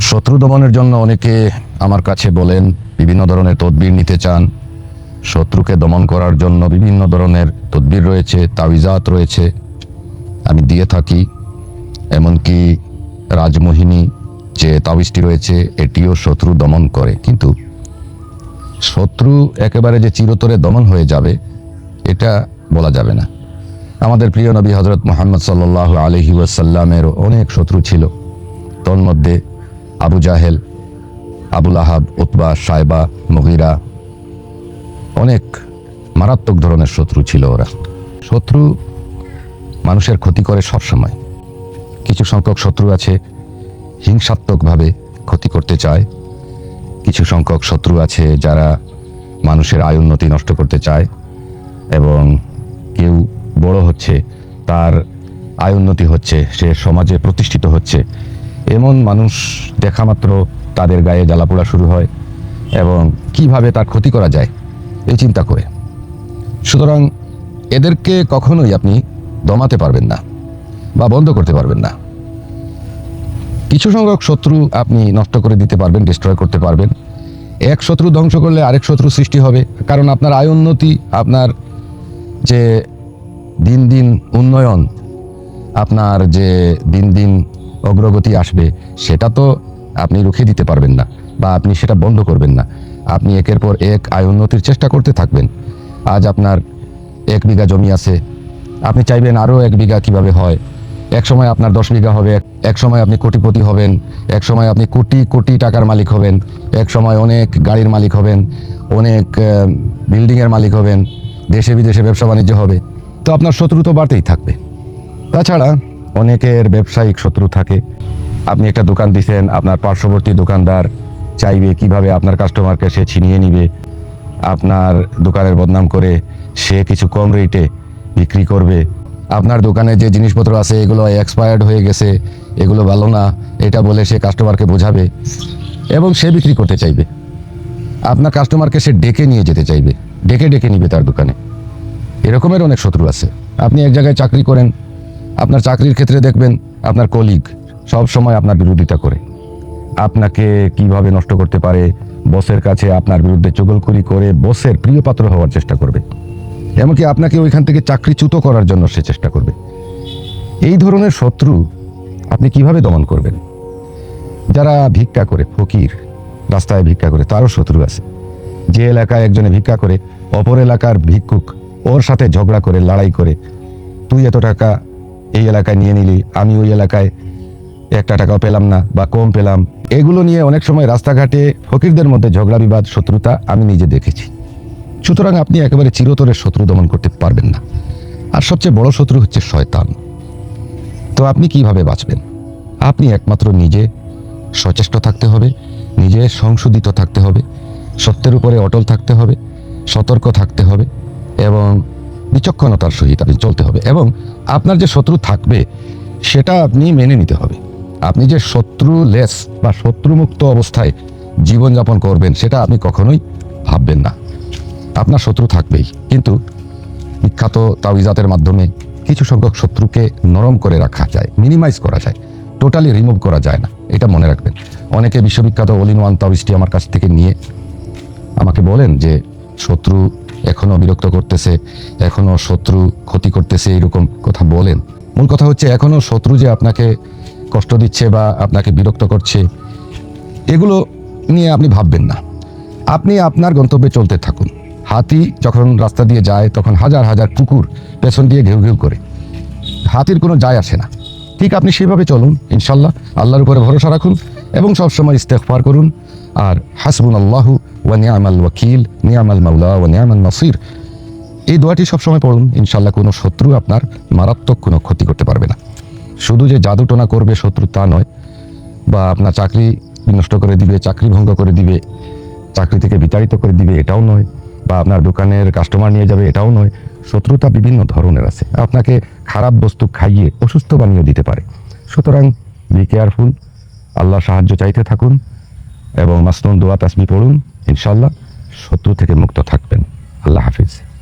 শত্রু দমনের জন্য অনেকে আমার কাছে বলেন, বিভিন্ন ধরনের তদবির নিতে চান। শত্রুকে দমন করার জন্য বিভিন্ন ধরনের তদবির রয়েছে, তাবিজাত রয়েছে। আমি দিয়ে থাকি, এমনকি রাজমোহিনী যে তাবিজটি রয়েছে, এটিও শত্রু দমন করে। কিন্তু শত্রু একেবারে যে চিরতরে দমন হয়ে যাবে, এটা বলা যাবে না। আমাদের প্রিয় নবী হজরত মোহাম্মদ সাল্লাহ আলহি ওয়াসাল্লামের অনেক শত্রু ছিল। তন্মধ্যে আবু জাহেল, আবুল আহাব, উতবা সাইবা মহিরা অনেক মারাত্মক ধরনের শত্রু ছিল ওরা। শত্রু মানুষের ক্ষতি করে সবসময়। কিছু সংখ্যক শত্রু আছে, হিংসাত্মকভাবে ক্ষতি করতে চায়। কিছু সংখ্যক শত্রু আছে যারা মানুষের আয় উন্নতি নষ্ট করতে চায় এবং কেউ বড় হচ্ছে, তার আয় উন্নতি হচ্ছে, সে সমাজে প্রতিষ্ঠিত হচ্ছে। এমন মানুষ দেখা মাত্র তাদের গায়ে জ্বালাপোড়া শুরু হয় এবং কীভাবে তার ক্ষতি করা যায়, এই চিন্তা করে। সুতরাং এদেরকে কখনোই আপনি দমাতে পারবেন না বা বন্ধ করতে পারবেন না। কিছু সংখ্যক শত্রু আপনি নষ্ট করে দিতে পারবেন ডিস্ট্রয় করতে পারবেন। এক শত্রু ধ্বংস করলে আরেক শত্রু সৃষ্টি হবে, কারণ আপনার আয় উন্নতি, আপনার যে দিন দিন উন্নয়ন, আপনার যে দিন দিন অগ্রগতি আসবে, সেটা তো আপনি রুখে দিতে পারবেন না বা আপনি সেটা বন্ধ করবেন না। আপনি একের পর এক আয় উন্নতির চেষ্টা করতে থাকবেন। আজ আপনার এক বিঘা জমি আছে, আপনি চাইবেন আরও এক বিঘা কীভাবে হয়? এক সময় আপনার দশ বিঘা হবে, এক- সময় আপনি কোটিপতি হবেন, এক সময় আপনি কোটি কোটি টাকার মালিক হবেন, এক সময় অনেক গাড়ির মালিক হবেন, অনেক বিল্ডিংয়ের মালিক হবেন, দেশে বিদেশে ব্যবসা বাণিজ্য হবে। তো আপনার শত্রু তো বাড়তেই থাকবে। তাছাড়া অনেকের ব্যবসায়িক শত্রু থাকে। আপনি একটা দোকান দিছেন, আপনার পার্শ্ববর্তী দোকানদার চাইবে কীভাবে আপনার কাস্টমারকে সে ছিনিয়ে নিবে। আপনার দোকানের বদনাম করে সে কিছু কম রেটে বিক্রি করবে। আপনার দোকানে যে জিনিসপত্র আছে, এগুলো এক্সপায়ার্ড হয়ে গেছে, এগুলো ভালো না, এটা বলে সে কাস্টমারকে বোঝাবে এবং সে বিক্রি করতে চাইবে। আপনার কাস্টমারকে সে ডেকে নিয়ে যেতে চাইবে। ডেকে ডেকে নিবে তার দোকানে। এরকমের অনেক শত্রু আছে। আপনি এক জায়গায় চাকরি করেন, আপনার চাকরির ক্ষেত্রে দেখবেন আপনার কলিগ সব সময় আপনার বিরোধিতা করে। আপনাকে কীভাবে নষ্ট করতে পারে বসের কাছে আপনার বিরুদ্ধে চগলখড়ি করে বসের প্রিয় পাত্র হওয়ার চেষ্টা করবে। এমনকি আপনাকে ওইখান থেকে চাকরিচ্যুত করার জন্য সে চেষ্টা করবে। এই ধরনের শত্রু আপনি কীভাবে দমন করবেন? যারা ভিক্ষা করে, ফকির, রাস্তায় ভিক্ষা করে, তারও শত্রু আছে। যে এলাকায় একজনে ভিক্ষা করে, অপর এলাকার ভিক্ষুক ওর সাথে ঝগড়া করে, লড়াই করে। তুই এত টাকা এই এলাকায় নিয়ে নিলি, আমি ওই এলাকায় একটা টাকাও পেলাম না বা কম পেলাম। এগুলো নিয়ে অনেক সময় রাস্তাঘাটে ফকিরদের মধ্যে ঝগড়া বিবাদ, শত্রুতা আমি নিজে দেখেছি। সুতরাং আপনি একেবারে চিরতরের শত্রু দমন করতে পারবেন না। আর সবচেয়ে বড় শত্রু হচ্ছে শয়তান। তো আপনি কীভাবে বাঁচবেন? আপনি একমাত্র নিজে সচেষ্ট থাকতে হবে, নিজে সংশোধিত থাকতে হবে, সত্যের উপরে অটল থাকতে হবে, সতর্ক থাকতে হবে। এবং বিচক্ষণতার সহিত আপনি চলতে হবে এবং আপনার যে শত্রু থাকবে, সেটা আপনি মেনে নিতে হবে। আপনি যে শত্রু লেস বা শত্রুমুক্ত অবস্থায় জীবনযাপন করবেন, সেটা আপনি কখনোই ভাববেন না। আপনার শত্রু থাকবেই, কিন্তু বিখ্যাত তাওইজাতের মাধ্যমে কিছু সংখ্যক শত্রুকে নরম করে রাখা যায়, মিনিমাইজ করা যায়, টোটালি রিমুভ করা যায় না, এটা মনে রাখবেন। অনেকে বিশ্ববিখ্যাত অলিন ওয়ান তাবিজটি আমার কাছ থেকে নিয়ে আমাকে বলেন যে শত্রু এখনও বিরক্ত করতেছে, এখনও শত্রু ক্ষতি করতেছে এরকম কথা বলেন। মূল কথা হচ্ছে, এখনও শত্রু যে আপনাকে কষ্ট দিচ্ছে বা আপনাকে বিরক্ত করছে, এগুলো নিয়ে আপনি ভাববেন না। আপনি আপনার গন্তব্যে চলতে থাকুন। হাতি যখন রাস্তা দিয়ে যায়, তখন হাজার হাজার কুকুর পেছন দিয়ে ঘেউ ঘেউ করে। হাতির কোনো যায় আসে না। ঠিক আপনি সেভাবে চলুন, ইনশাল্লাহ, আল্লাহর উপরে ভরসা রাখুন এবং সবসময় ইস্তেগফার করুন। আর হাসবুন আল্লাহু ওয়া আমাল ওয়াকিল। নিয়ামাল মাওলা ও নিয়ামাল নাসির। এই দোয়াটি সবসময় পড়ুন ইনশাল্লাহ কোনো শত্রু আপনার মারাত্মক কোনো ক্ষতি করতে পারবে না। শুধু যে জাদুটোনা করবে শত্রু তা নয়, বা আপনার চাকরি নষ্ট করে দিবে, চাকরি ভঙ্গ করে দিবে, চাকরি থেকে বিতাড়িত করে দিবে, এটাও নয়, বা আপনার দোকানের কাস্টমার নিয়ে যাবে, এটাও নয়। শত্রুতা বিভিন্ন ধরনের আছে। আপনাকে খারাপ বস্তু খাইয়ে, অসুস্থ বানিয়ে দিতে পারে। সুতরাং বি কেয়ারফুল আল্লাহ সাহায্য চাইতে থাকুন এবং মাসনুন দোয়া তাসমি পড়ুন ইনশাল্লাহ শত্রু থেকে মুক্ত থাকবেন। আল্লাহ হাফিজ।